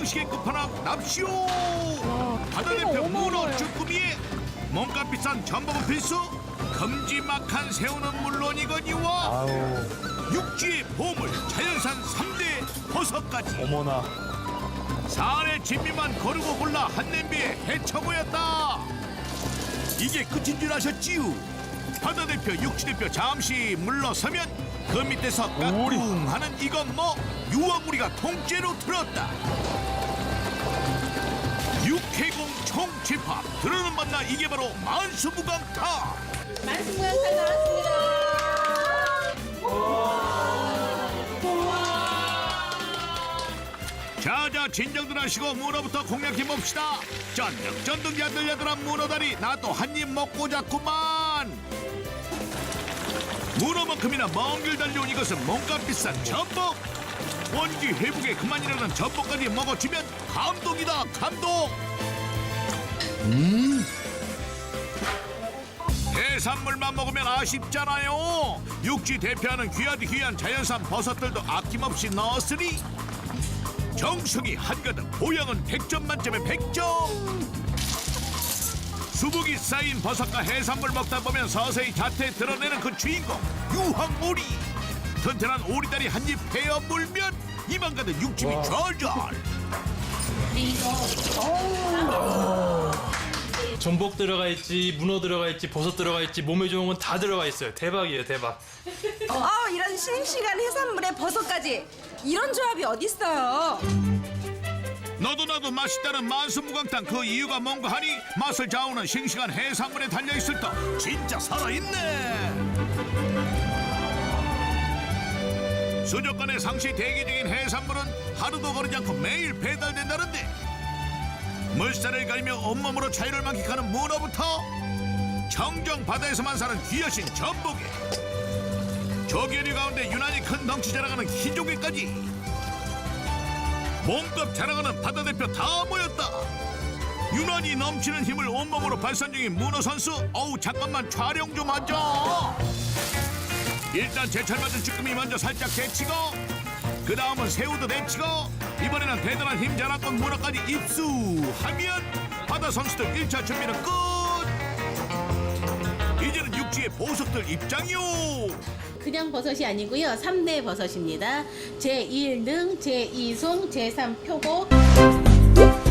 건강식의 끝판왕 납시오. 바다 대표 크기가 문어. 쭈꾸미에 몸값 비싼 전복은 필수? 큼지막한 새우는 물론이거니와 육지의 보물 자연산 삼대 버섯까지. 어머나. 산의 진미만 거르고 골라 한 냄비에 헤쳐 보였다. 이게 끝인 줄 아셨지요? 바다 대표 육지 대표 잠시 물러서면 그 밑에서 까꿍 하는 이건 뭐 유황우리가 통째로 들었다. 육해공 총집합. 들어는 만나 이게 바로 만수무강타 만수무강탕 나왔습니다. 자자 진정들 하시고 문어부터 공략해 봅시다. 쫀득쫀득 야들야들한 문어다리 나 또 한 입 먹고 자꾸만 문어만큼이나 먼 길 달려온 이것은 몸값 비싼 전복. 원기 회복에 그만이라는 전복까지 먹어주면 감동이다 감동. 해산물만 먹으면 아쉽잖아요. 육지 대표하는 귀하디 귀한 자연산 버섯들도 아낌없이 넣었으니 정성이 한가득 보양은 100점 만점에 100점 수북이 쌓인 버섯과 해산물 먹다 보면 서서히 자태 드러내는 그 주인공 유황오리 튼튼한 오리다리 한 입 베어 물면 입안 가득 육즙이 절절 전복 들어가 있지, 문어 들어가 있지, 버섯 들어가 있지, 몸에 좋은 건 다 들어가 있어요. 대박이에요, 대박. 아 이런 싱싱한 해산물에 버섯까지 이런 조합이 어딨어요? 너도 나도 맛있다는 만수무강탕 그 이유가 뭔가 하니 맛을 좌우는 싱싱한 해산물에 달려있을 터 진짜 살아있네. 수족관에 상시 대기 중인 해산물은 하루도 거르지 않고 매일 배달된다는데 물살을 가리며 온몸으로 자유를 만끽하는 문어부터 청정 바다에서만 사는 귀하신 전복에 조개류 가운데 유난히 큰 덩치 자랑하는 희조개까지 몸값 자랑하는 바다 대표 다 모였다. 유난히 넘치는 힘을 온몸으로 발산 중인 문어 선수. 어우 잠깐만 촬영 좀 하자. 일단 제철 맞은 쭈꾸미 먼저 살짝 데치고 그 다음은 새우도 데치고 이번에는 대단한 힘 자랑권 문어까지 입수하면 바다 선수들 1차 준비는 끝. 육지의 보석들 입장이요. 그냥 버섯이 아니고요. 삼대 버섯입니다. 제1등, 제2송, 제3표고.